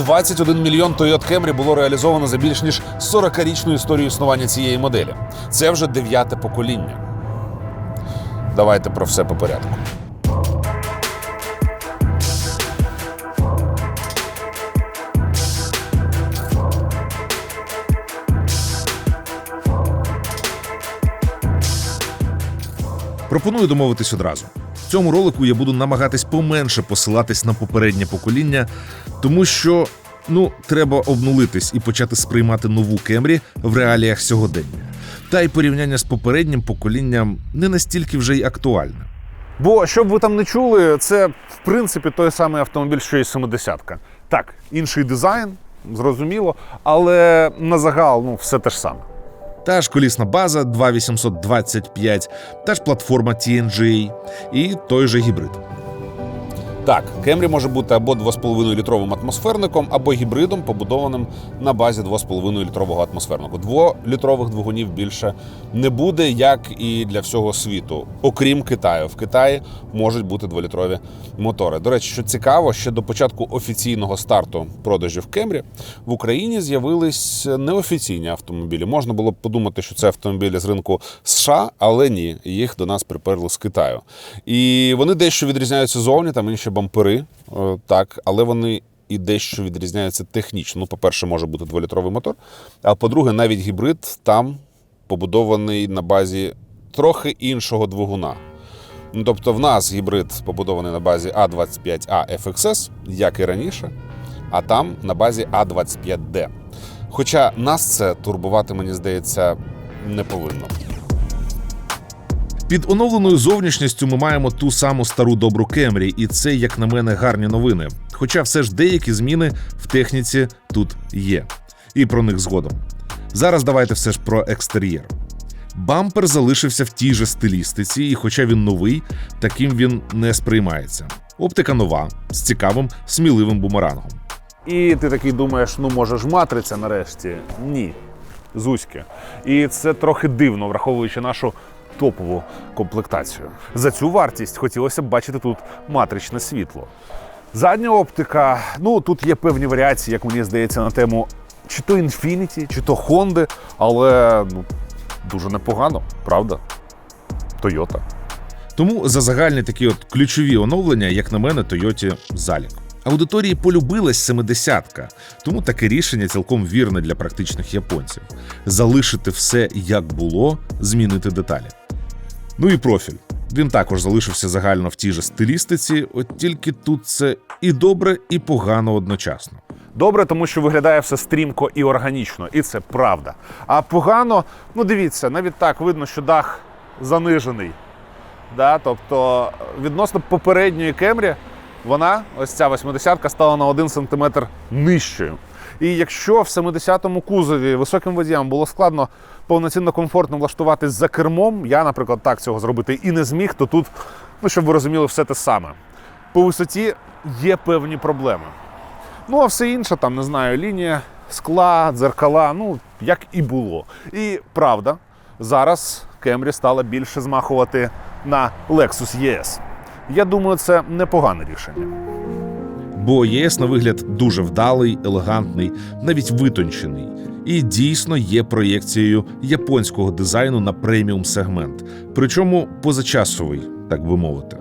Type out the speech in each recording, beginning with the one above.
21 мільйон Toyota Camry було реалізовано за більш ніж 40-річну історію існування цієї моделі. Це вже дев'яте покоління. Давайте про все по порядку. Пропоную домовитись одразу. Цьому ролику я буду намагатись поменше посилатись на попереднє покоління, тому що ну треба обнулитись і почати сприймати нову Кемрі в реаліях сьогодення. Та й порівняння з попереднім поколінням не настільки вже й актуальне. Бо щоб ви там не чули, це в принципі той самий автомобіль, що і 70-ка. Так, інший дизайн, зрозуміло, але на загал ну, все те ж саме. Та ж колісна база 2825, та ж платформа TNGA і той же гібрид. Так, Кемрі може бути або 2,5-літровим атмосферником, або гібридом, побудованим на базі 2,5-літрового атмосфернику. Дволітрових двигунів більше не буде, як і для всього світу, окрім Китаю. В Китаї можуть бути дволітрові мотори. До речі, що цікаво, ще до початку офіційного старту продажів Кемрі в Україні з'явились неофіційні автомобілі. Можна було б подумати, що це автомобілі з ринку США, але ні, їх до нас приперли з Китаю. І вони дещо відрізняються зовні, там інші бампери, е, так, але вони. І дещо відрізняються технічно. Ну, по-перше, може бути дволітровий мотор. А по-друге, навіть гібрид там побудований на базі трохи іншого двигуна. Ну, тобто, в нас гібрид побудований на базі А25А FXS, як і раніше, а там на базі А25D. Хоча нас це турбувати, мені здається, не повинно. Під оновленою зовнішністю ми маємо ту саму стару добру Кемрі, і це, як на мене, гарні новини. Хоча все ж деякі зміни в техніці тут є. І про них згодом. Зараз давайте все ж про екстер'єр. Бампер залишився в тій же стилістиці, і хоча він новий, таким він не сприймається. Оптика нова, з цікавим, сміливим бумерангом. І ти такий думаєш, ну може ж матриця нарешті? Ні. Зузьки. І це трохи дивно, враховуючи нашу топову комплектацію. За цю вартість хотілося б бачити тут матричне світло. Задня оптика, ну тут є певні варіації, як мені здається, на тему чи то Infiniti, чи то Honda, але ну, дуже непогано, правда? Toyota. Тому за загальні такі от ключові оновлення, як на мене, Тойоті залік. Аудиторії полюбилась 70-ка, тому таке рішення цілком вірне для практичних японців: залишити все як було, змінити деталі. Ну і профіль. Він також залишився загально в тій же стилістиці, от тільки тут це і добре, і погано одночасно. Добре, тому що виглядає все стрімко і органічно, і це правда. А погано, ну дивіться, навіть так видно, що дах занижений. Да? Тобто, відносно попередньої Кемрі, вона, ось ця 80-ка, стала на 1 см нижчою. І якщо в 70-му кузові високим водіям було складно повноцінно комфортно влаштуватись за кермом, я, наприклад, так цього зробити і не зміг, то тут, ну щоб ви розуміли, все те саме. По висоті є певні проблеми. Ну, а все інше, там, не знаю, лінія скла, дзеркала, ну, як і було. І правда, зараз Кемрі стала більше змахувати на Lexus ES. Я думаю, це непогане рішення. Бо ЄС на вигляд дуже вдалий, елегантний, навіть витончений, і дійсно є проєкцією японського дизайну на преміум сегмент, причому позачасовий, так би мовити.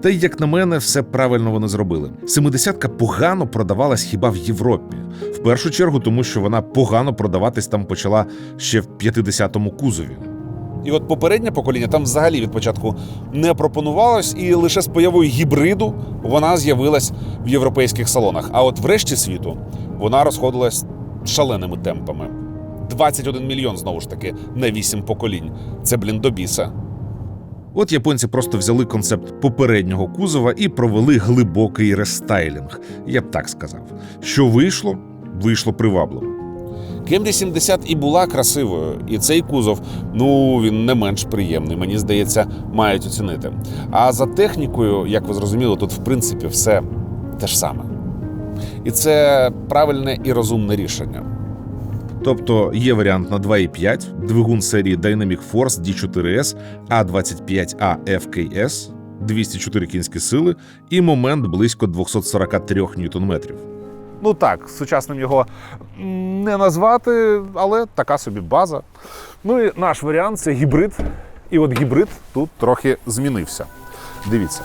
Та й як на мене, все правильно вони зробили. 70-ка погано продавалась хіба в Європі. В першу чергу, тому що вона погано продаватись там почала ще в 50-му кузові. І от попереднє покоління там взагалі від початку не пропонувалось, і лише з появою гібриду вона з'явилась в європейських салонах. А от врешті світу вона розходилась шаленими темпами. 21 мільйон знову ж таки на 8 поколінь. Це блін до біса. От японці просто взяли концепт попереднього кузова і провели глибокий рестайлінг, я б так сказав. Що вийшло, вийшло привабливо. Кемрі 70 і була красивою, і цей кузов, ну він не менш приємний. Мені здається, мають оцінити. А за технікою, як ви зрозуміли, тут в принципі все те ж саме. І це правильне і розумне рішення. Тобто є варіант на 2,5, двигун серії Dynamic Force D4S A25A FKS, 204 кінські сили і момент близько 243 ньютон-метрів. Ну так, сучасним його не назвати, але така собі база. Ну і наш варіант це гібрид. І от гібрид тут трохи змінився. Дивіться.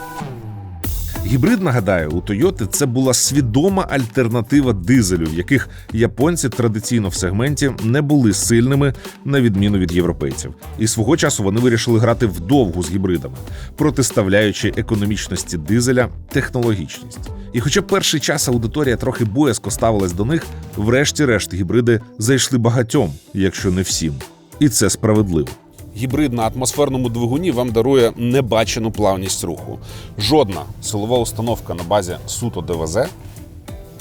Гібрид, нагадаю, у Тойоти це була свідома альтернатива дизелю, в яких японці традиційно в сегменті не були сильними на відміну від європейців. І свого часу вони вирішили грати вдовгу з гібридами, протиставляючи економічності дизеля технологічність. І хоча перший час аудиторія трохи боязко ставилась до них, врешті-решт гібриди зайшли багатьом, якщо не всім. І це справедливо. Гібрид на атмосферному двигуні вам дарує небачену плавність руху. Жодна силова установка на базі суто ДВЗ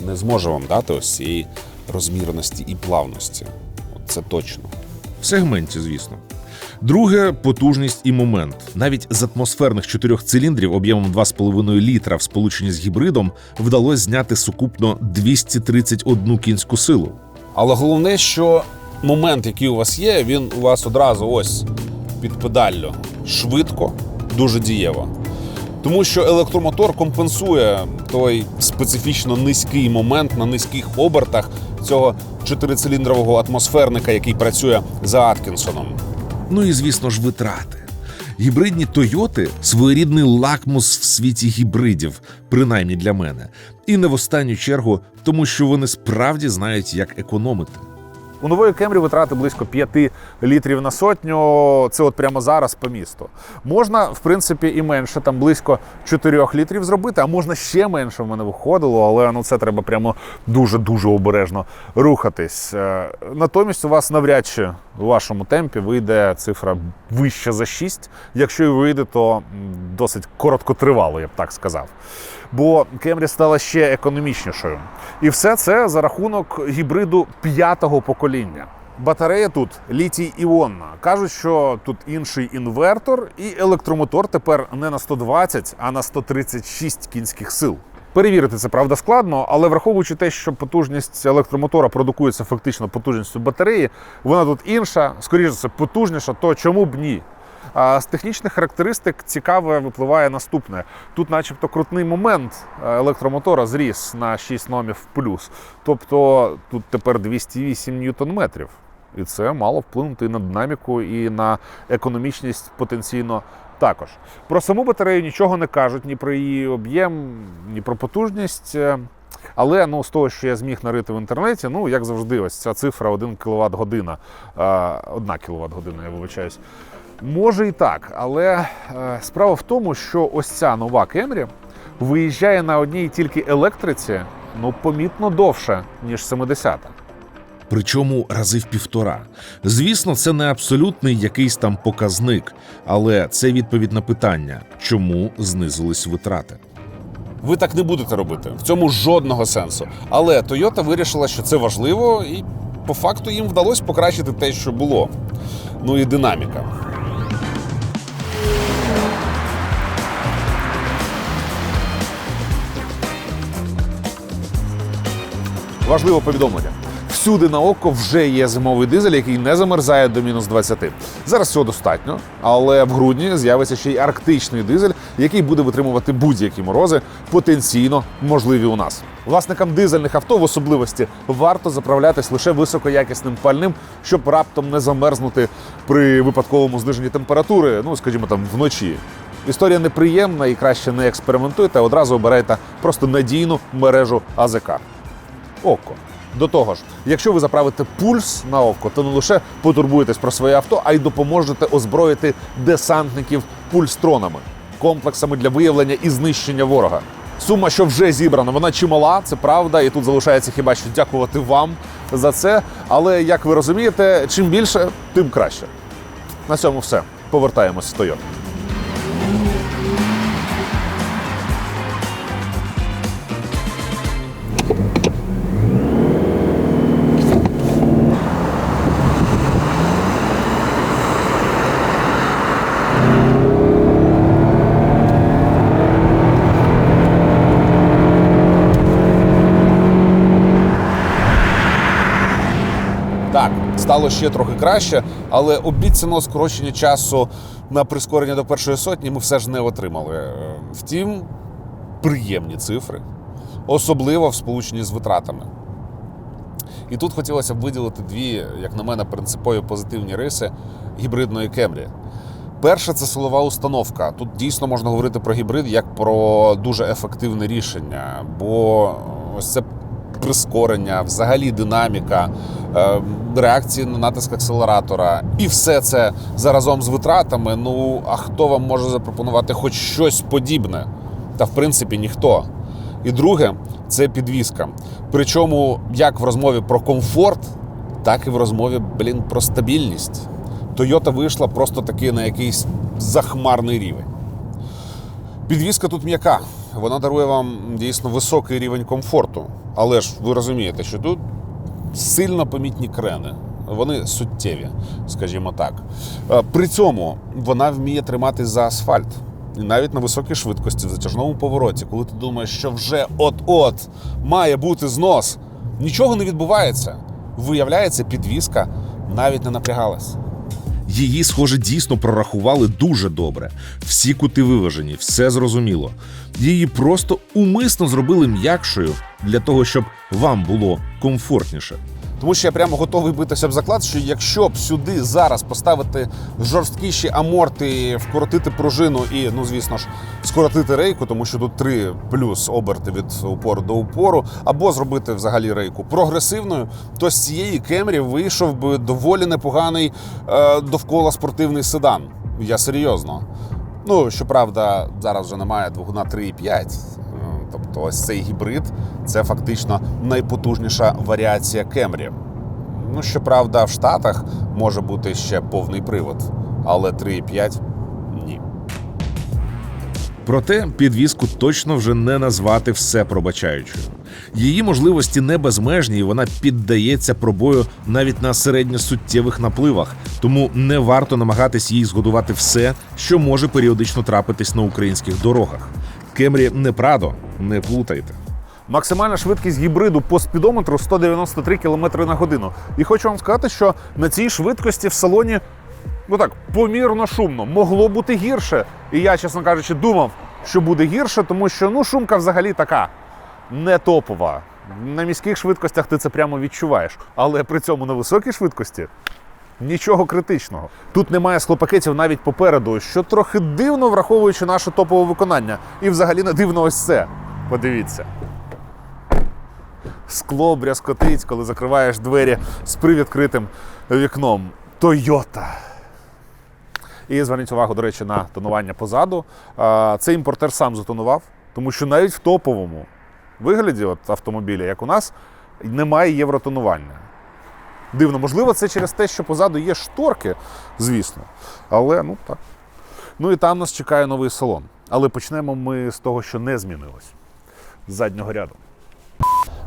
не зможе вам дати ось цієї розмірності і плавності. Це точно. В сегменті, звісно. Друге потужність і момент. Навіть з атмосферних чотирьох циліндрів об'ємом 2,5 літра в сполученні з гібридом вдалося зняти сукупно 231 кінську силу. Але головне, що момент, який у вас є, він у вас одразу ось під педаллю. Швидко, дуже дієво. Тому що електромотор компенсує той специфічно низький момент на низьких обертах цього чотирициліндрового атмосферника, який працює за Аткінсоном. Ну і звісно ж, витрати. Гібридні Тойоти своєрідний лакмус в світі гібридів, принаймні для мене. І не в останню чергу, тому що вони справді знають, як економити. У нової Кемрі витрати близько 5 літрів на сотню. Це от прямо зараз по місту. Можна, в принципі, і менше, там близько 4 літрів зробити, а можна ще менше в мене виходило, але ну це треба прямо дуже-дуже обережно рухатись. Е, Натомість у вас навряд чи у вашому темпі вийде цифра вища за 6. Якщо і вийде, то досить короткотривало, я б так сказав. Бо Кемрі стала ще економічнішою. І все це за рахунок гібриду п'ятого покоління. Батарея тут літій іонна. Кажуть, що тут інший інвертор, і електромотор тепер не на 120, а на 136 кінських сил. Перевірити це правда складно, але враховуючи те, що потужність електромотора продукується фактично потужністю батареї, вона тут інша, скоріше за потужніша, то чому б ні? А з технічних характеристик цікаве випливає наступне. Тут, начебто, крутний момент е, електромотора зріс на 6 номів плюс. Тобто тут тепер 208 ньютон-метрів. І це мало вплинути і на динаміку, і на економічність потенційно також. Про саму батарею нічого не кажуть, ні про її об'єм, ні про потужність. Е, Але ну, з того, що я зміг нарити в інтернеті, ну як завжди, ось ця цифра 1 кВт година, 1 кВт година, я вибачаюсь. Може і так, але е, справа в тому, що ось ця нова Кемрі виїжджає на одній тільки електриці ну помітно довше, ніж 70-та. Причому рази в півтора. Звісно, це не абсолютний якийсь там показник, але це відповідь на питання, чому знизились витрати. Ви так не будете робити. В цьому жодного сенсу. Але Toyota вирішила, що це важливо, і по факту їм вдалося покращити те, що було. Ну і динаміка. Важливе повідомлення. Всюди на око вже є зимовий дизель, який не замерзає до мінус 20. Зараз цього достатньо, але в грудні з'явиться ще й арктичний дизель, який буде витримувати будь-які морози, потенційно можливі у нас. Власникам дизельних авто в особливості варто заправлятись лише високоякісним пальним, щоб раптом не замерзнути при випадковому зниженні температури, ну скажімо там вночі. Історія неприємна і краще не експериментуйте, одразу обирайте просто надійну мережу АЗК. Око. До того ж, якщо ви заправите пульс на око, то не лише потурбуєтесь про своє авто, а й допоможете озброїти десантників пульстронами, комплексами для виявлення і знищення ворога. Сума, що вже зібрана, вона чимала, це правда, і тут залишається хіба що дякувати вам за це. Але як ви розумієте, чим більше, тим краще. На цьому все. Повертаємось в Toyota. Стало ще трохи краще, але обіцяного скорочення часу на прискорення до першої сотні ми все ж не отримали. Е, Втім, приємні цифри. особливо в сполученні з витратами. І тут хотілося б виділити дві, як на мене, принципові позитивні риси гібридної Кемрі. Перше це силова установка. Тут дійсно можна говорити про гібрид як про дуже ефективне рішення, бо ось це прискорення, взагалі динаміка, е, реакції на натиск акселератора, і все це заразом з витратами. Ну а хто вам може запропонувати хоч щось подібне? Та в принципі ніхто. І друге це підвізка. Причому як в розмові про комфорт, так і в розмові, блін, про стабільність. Toyota вийшла просто таки на якийсь захмарний рівень. Підвізка тут м'яка. Вона дарує вам дійсно високий рівень комфорту. Але ж ви розумієте, що тут сильно помітні крени. Вони суттєві, скажімо так. Е, При цьому вона вміє триматись за асфальт. І навіть на високій швидкості, в затяжному повороті, коли ти думаєш, що вже от-от має бути знос, нічого не відбувається. Виявляється, підвізка навіть не напрягалась. Її, схоже, дійсно прорахували дуже добре. Всі кути виважені, все зрозуміло. Її просто умисно зробили м'якшою для того, щоб вам було комфортніше. Тому що я прямо готовий битися в заклад, що якщо б сюди зараз поставити жорсткіші аморти, вкоротити пружину і, ну звісно ж, скоротити рейку, тому що тут 3 плюс оберти від упору до упору, або зробити взагалі рейку прогресивною, то з цієї кемрі вийшов би доволі непоганий е, довкола спортивний седан. Я серйозно. Ну, щоправда, зараз вже немає двигуна 3,5. Тобто, ось цей гібрид це фактично найпотужніша варіація Кемрі. Ну, щоправда, в Штатах може бути ще повний привод, але 3,5 ні. Проте підвізку точно вже не назвати все пробачаючою. Її можливості не безмежні, і вона піддається пробою навіть на середньосуттєвих напливах, тому не варто намагатись їй згодувати все, що може періодично трапитись на українських дорогах. Кемрі не Прадо, не плутайте. Максимальна швидкість гібриду по спідометру 193 км на годину. І хочу вам сказати, що на цій швидкості в салоні, ну так, помірно шумно. Могло бути гірше. І я, чесно кажучи, думав, що буде гірше, тому що ну, шумка взагалі така не топова. На міських швидкостях ти це прямо відчуваєш. Але при цьому на високій швидкості Нічого критичного. Тут немає склопакетів навіть попереду, що трохи дивно, враховуючи наше топове виконання. І взагалі не дивно ось це. Подивіться. Скло брязкотить, коли закриваєш двері з привідкритим вікном. Тойота. І зверніть увагу, до речі, на тонування позаду. Цей імпортер сам затонував, тому що навіть в топовому вигляді от автомобіля, як у нас, немає євротонування. Дивно, можливо, це через те, що позаду є шторки, звісно. Але ну так. Ну і там нас чекає новий салон. Але почнемо ми з того, що не змінилось з заднього ряду.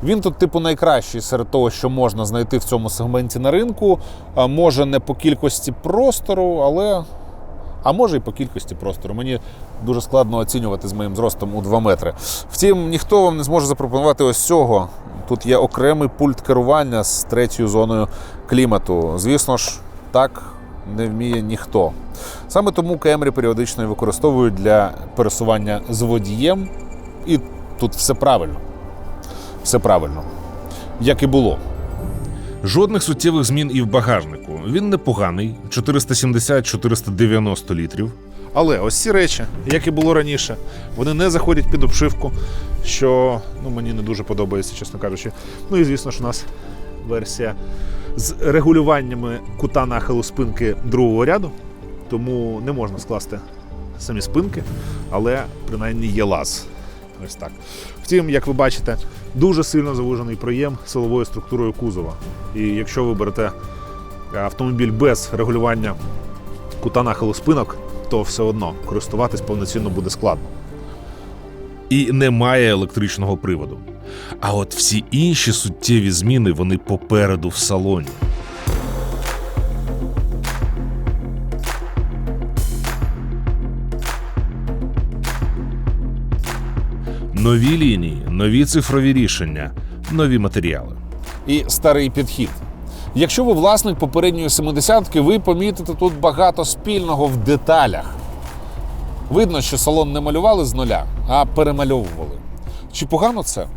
Він тут, типу, найкращий серед того, що можна знайти в цьому сегменті на ринку. Може не по кількості простору, але. А може і по кількості простору. Мені дуже складно оцінювати з моїм зростом у 2 метри. Втім, ніхто вам не зможе запропонувати ось цього. Тут є окремий пульт керування з третьою зоною клімату. Звісно ж, так не вміє ніхто. Саме тому Кемрі періодично використовують для пересування з водієм. І тут все правильно. Все правильно. Як і було. Жодних суттєвих змін і в багажнику. Він непоганий 470-490 літрів. Але ось ці речі, як і було раніше, вони не заходять під обшивку, що ну, мені не дуже подобається, чесно кажучи. Ну і звісно ж, у нас версія з регулюваннями кута нахилу спинки другого ряду, тому не можна скласти самі спинки, але принаймні є лаз. Ось так. Втім, як ви бачите, дуже сильно завужений проєм силовою структурою кузова. І якщо ви берете автомобіль без регулювання кута нахилу спинок, то все одно користуватись повноцінно буде складно. і немає електричного приводу. А от всі інші суттєві зміни вони попереду в салоні. Нові лінії, нові цифрові рішення, нові матеріали. і старий підхід. Якщо ви власник попередньої 70-ки, ви помітите тут багато спільного в деталях. Видно, що салон не малювали з нуля, а перемальовували. Чи погано це?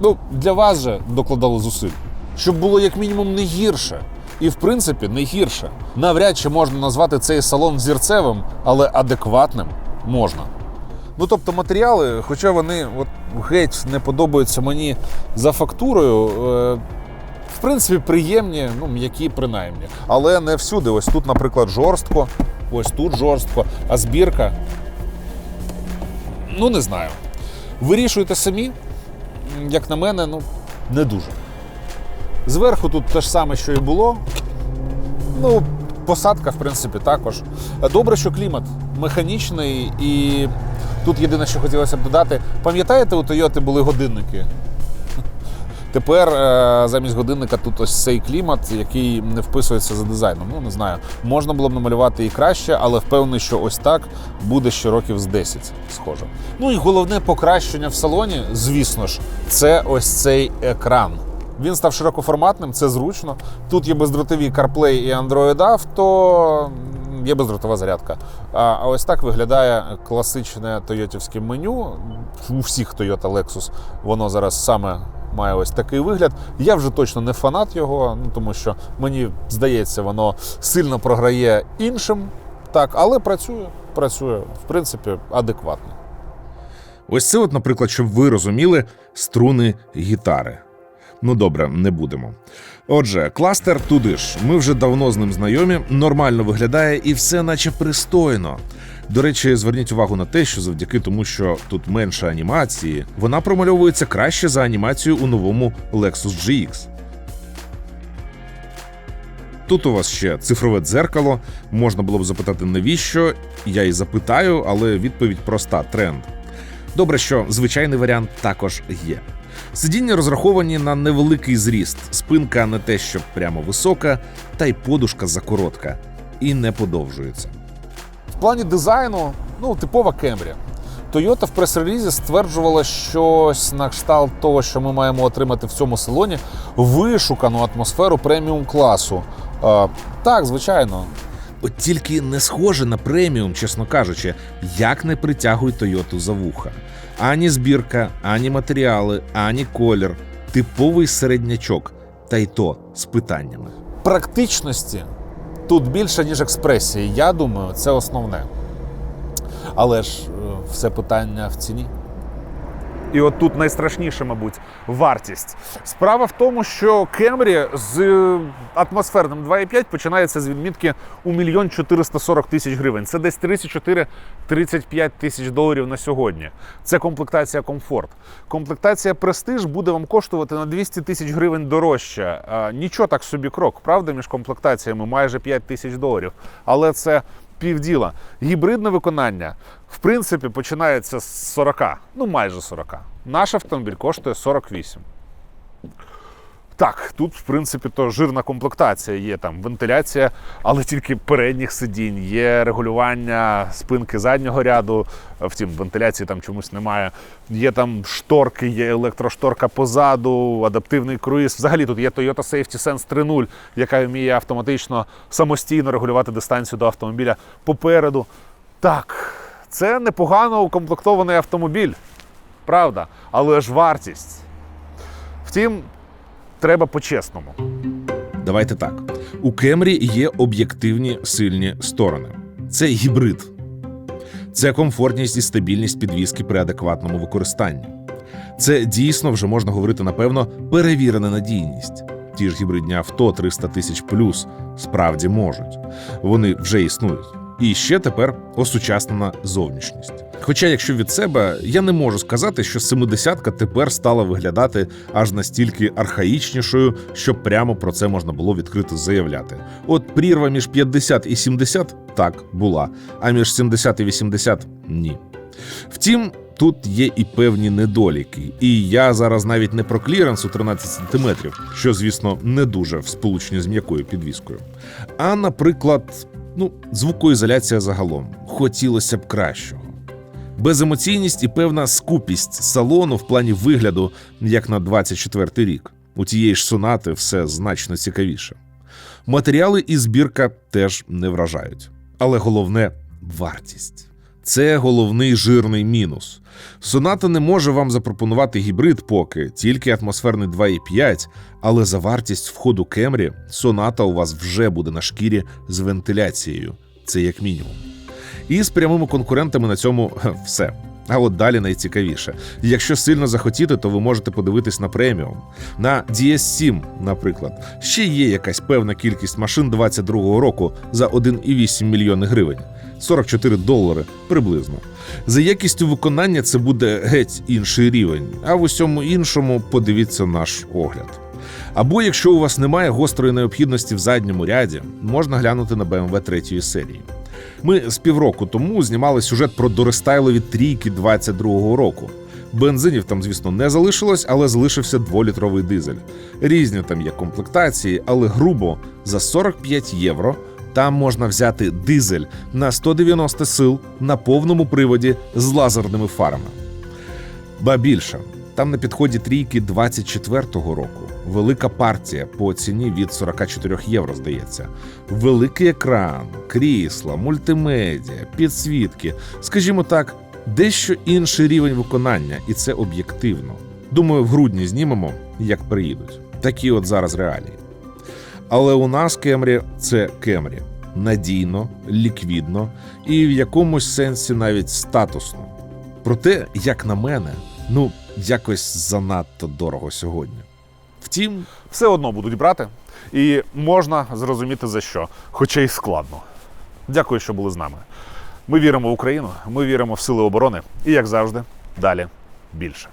Ну, для вас же докладали зусиль, щоб було як мінімум не гірше. І в принципі не гірше. Навряд чи можна назвати цей салон зірцевим, але адекватним можна. Ну тобто матеріали, хоча вони от геть не подобаються мені за фактурою, е, в принципі, приємні, ну м'які принаймні. Але не всюди. Ось тут, наприклад, жорстко, ось тут жорстко, а збірка. Ну, не знаю. Вирішуйте самі, як на мене, ну, не дуже. Зверху тут те ж саме, що і було. Ну, посадка, в принципі, також. Добре, що клімат механічний, і тут єдине, що хотілося б додати. Пам'ятаєте, у Toyota були годинники? Тепер е, замість годинника тут ось цей клімат, який не вписується за дизайном. Ну не знаю. Можна було б намалювати і краще, але впевнений, що ось так буде ще років з 10, схоже. Ну і головне покращення в салоні, звісно ж, це ось цей екран. Він став широкоформатним, це зручно. Тут є бездротові CarPlay і Android Auto, є бездротова зарядка. А а ось так виглядає класичне тойотівське меню. У всіх Toyota Lexus воно зараз саме має ось такий вигляд. Я вже точно не фанат його, ну тому що мені здається, воно сильно програє іншим. Так, але працює, працює, в принципі, адекватно. Ось це, от, наприклад, щоб ви розуміли, струни гітари. Ну добре, не будемо. Отже, кластер туди ж. Ми вже давно з ним знайомі, нормально виглядає і все наче пристойно. До речі, зверніть увагу на те, що завдяки тому, що тут менше анімації, вона промальовується краще за анімацію у новому Lexus GX. Тут у вас ще цифрове дзеркало. Можна було б запитати, навіщо? Я і запитаю, але відповідь проста тренд. Добре, що звичайний варіант також є. Сидіння розраховані на невеликий зріст, спинка не те, що прямо висока, та й подушка закоротка і не подовжується. В плані дизайну, ну, типова Camry. Toyota в прес-релізі стверджувала щось на кшталт того, що ми маємо отримати в цьому салоні вишукану атмосферу преміум класу. Е, так, звичайно. От тільки не схоже на преміум, чесно кажучи, як не притягуй Тойоту за вуха. Ані збірка, ані матеріали, ані колір. Типовий середнячок, та й то з питаннями. Практичності тут більше, ніж експресії. Я думаю, це основне. Але ж е, все питання в ціні. І от тут найстрашніше, мабуть, вартість. Справа в тому, що Кемрі з е, атмосферним 2,5 починається з відмітки у мільйон 440 тисяч гривень. Це десь 34-35 тисяч доларів на сьогодні. Це комплектація комфорт. Комплектація престиж буде вам коштувати на 200 тисяч гривень дорожче. Нічого так собі крок, правда, між комплектаціями майже 5 тисяч доларів. Але це півділа. Гібридне виконання, в принципі, починається з 40, ну майже 40. Наш автомобіль коштує 48. Так, тут, в принципі, то жирна комплектація є там вентиляція, але тільки передніх сидінь, є регулювання спинки заднього ряду. Втім, вентиляції там чомусь немає. Є там шторки, є електрошторка позаду, адаптивний круїз. Взагалі тут є Toyota Safety Sense 3.0, яка вміє автоматично самостійно регулювати дистанцію до автомобіля попереду. Так, це непогано укомплектований автомобіль, правда, але ж вартість. Втім, треба по-чесному. Давайте так. У Кемрі є об'єктивні сильні сторони. Це гібрид, це комфортність і стабільність підвізки при адекватному використанні. Це дійсно вже можна говорити, напевно, перевірена надійність. Ті ж гібридні авто 300 тисяч плюс справді можуть. Вони вже існують. І ще тепер осучаснена зовнішність. Хоча, якщо від себе, я не можу сказати, що 70-ка тепер стала виглядати аж настільки архаїчнішою, щоб прямо про це можна було відкрито заявляти. От прірва між 50 і 70 так була, а між 70 і 80 ні. Втім, тут є і певні недоліки, і я зараз навіть не про кліренс у 13 см, що, звісно, не дуже в сполученні з м'якою підвіскою. А, наприклад, ну, звукоізоляція загалом хотілося б кращого. Беземоційність і певна скупість салону в плані вигляду, як на 24-й рік. У тієї ж сонати все значно цікавіше. Матеріали і збірка теж не вражають. Але головне вартість. Це головний жирний мінус. Соната не може вам запропонувати гібрид поки, тільки атмосферний 2,5, але за вартість входу Кемрі Соната у вас вже буде на шкірі з вентиляцією. Це як мінімум. І з прямими конкурентами на цьому все. А от далі найцікавіше. Якщо сильно захотіти, то ви можете подивитись на преміум. На DS7, наприклад, ще є якась певна кількість машин 22-го року за 1,8 мільйони гривень. 44 долари приблизно. За якістю виконання це буде геть інший рівень, а в усьому іншому подивіться наш огляд. Або якщо у вас немає гострої необхідності в задньому ряді, можна глянути на BMW 3 серії. Ми з півроку тому знімали сюжет про дорестайлові трійки 22-го року. Бензинів там, звісно, не залишилось, але залишився дволітровий дизель. Різні там є комплектації, але грубо за 45 євро там можна взяти дизель на 190 сил на повному приводі з лазерними фарами. Ба більше, там на підході трійки 24-го року. Велика партія по ціні від 44 євро, здається. Великий екран, крісла, мультимедіа, підсвітки. Скажімо так, дещо інший рівень виконання, і це об'єктивно. Думаю, в грудні знімемо, як приїдуть. Такі от зараз реалії. Але у нас Кемрі це Кемрі. Надійно, ліквідно і в якомусь сенсі навіть статусно. Проте, як на мене, ну якось занадто дорого сьогодні. Втім, Все одно будуть брати, і можна зрозуміти за що, хоча й складно. Дякую, що були з нами. Ми віримо в Україну, ми віримо в сили оборони, і як завжди, далі більше.